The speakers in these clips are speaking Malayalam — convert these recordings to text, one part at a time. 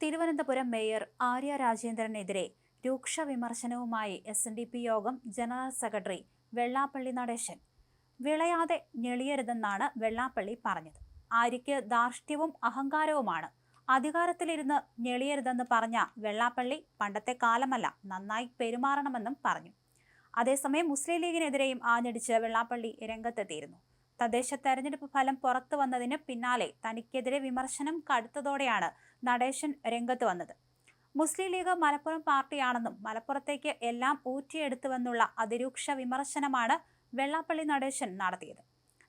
തിരുവനന്തപുരം മേയർ ആര്യ രാജേന്ദ്രനെതിരെ രൂക്ഷ വിമർശനവുമായി എസ് എൻ ഡി പി യോഗം ജനറൽ സെക്രട്ടറി വെള്ളാപ്പള്ളി നടേശൻ. വിളയാതെ ഞെളിയരുതെന്നാണ് വെള്ളാപ്പള്ളി പറഞ്ഞത്. ആര്യയ്ക്ക് ധാർഷ്ട്യവും അഹങ്കാരവുമാണ്. അധികാരത്തിലിരുന്ന് ഞെളിയരുതെന്ന് പറഞ്ഞ വെള്ളാപ്പള്ളി പണ്ടത്തെ കാലമല്ല നന്നായി പെരുമാറണമെന്നും പറഞ്ഞു. അതേസമയം മുസ്ലിം ലീഗിനെതിരെയും ആഞ്ഞടിച്ച് വെള്ളാപ്പള്ളി രംഗത്തെത്തിയിരുന്നു. തദ്ദേശ തെരഞ്ഞെടുപ്പ് ഫലം പുറത്തു വന്നതിന് പിന്നാലെ തനിക്കെതിരെ വിമർശനം കടുത്തതോടെയാണ് നടേശൻ രംഗത്ത് വന്നത്. മുസ്ലിം ലീഗ് മലപ്പുറം പാർട്ടിയാണെന്നും മലപ്പുറത്തേക്ക് എല്ലാം ഊറ്റിയെടുത്തുവെന്നുള്ള അതിരൂക്ഷ വിമർശനമാണ് വെള്ളാപ്പള്ളി നടേശൻ നടത്തിയത്.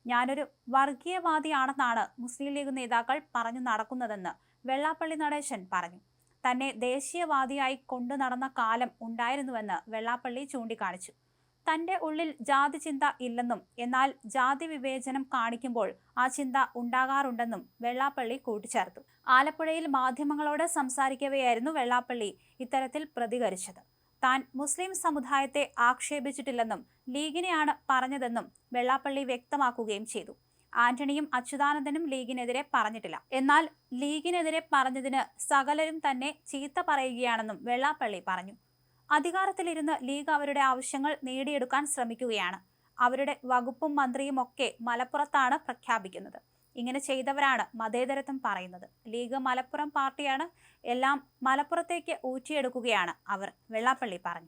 ഞാനൊരു വർഗീയവാദിയാണെന്നാണ് മുസ്ലിം ലീഗ് നേതാക്കൾ പറഞ്ഞു നടക്കുന്നതെന്ന് വെള്ളാപ്പള്ളി നടേശൻ പറഞ്ഞു. തന്നെ ദേശീയവാദിയായി കൊണ്ടു നടന്ന കാലം ഉണ്ടായിരുന്നുവെന്ന് വെള്ളാപ്പള്ളി ചൂണ്ടിക്കാണിച്ചു. തന്റെ ഉള്ളിൽ ജാതി ചിന്ത ഇല്ലെന്നും എന്നാൽ ജാതി വിവേചനം കാണിക്കുമ്പോൾ ആ ചിന്ത ഉണ്ടാകാറുണ്ടെന്നും വെള്ളാപ്പള്ളി കൂട്ടിച്ചേർത്തു. ആലപ്പുഴയിൽ മാധ്യമങ്ങളോട് സംസാരിക്കവെയായിരുന്നു വെള്ളാപ്പള്ളി ഇത്തരത്തിൽ പ്രതികരിച്ചത്. താൻ മുസ്ലിം സമുദായത്തെ ആക്ഷേപിച്ചിട്ടില്ലെന്നും ലീഗിനെയാണ് പറഞ്ഞതെന്നും വെള്ളാപ്പള്ളി വ്യക്തമാക്കുകയും ചെയ്തു. ആന്റണിയും അച്യുതാനന്ദനും ലീഗിനെതിരെ പറഞ്ഞിട്ടില്ല. എന്നാൽ ലീഗിനെതിരെ പറഞ്ഞതിന് സകലരും തന്നെ ചീത്ത പറയുകയാണെന്നും വെള്ളാപ്പള്ളി പറഞ്ഞു. അധികാരത്തിലിരുന്ന് ലീഗ് അവരുടെ ആവശ്യങ്ങൾ നേടിയെടുക്കാൻ ശ്രമിക്കുകയാണ്. അവരുടെ വകുപ്പും മന്ത്രിയും ഒക്കെ മലപ്പുറത്താണ് പ്രഖ്യാപിക്കുന്നത്. ഇങ്ങനെ ചെയ്തവരാണ് മതേതരത്വം പറയുന്നത്. ലീഗ് മലപ്പുറം പാർട്ടിയാണ് എല്ലാം മലപ്പുറത്തേക്ക് ഊറ്റിയെടുക്കുകയാണ് അവർ വെള്ളാപ്പള്ളി പറഞ്ഞു.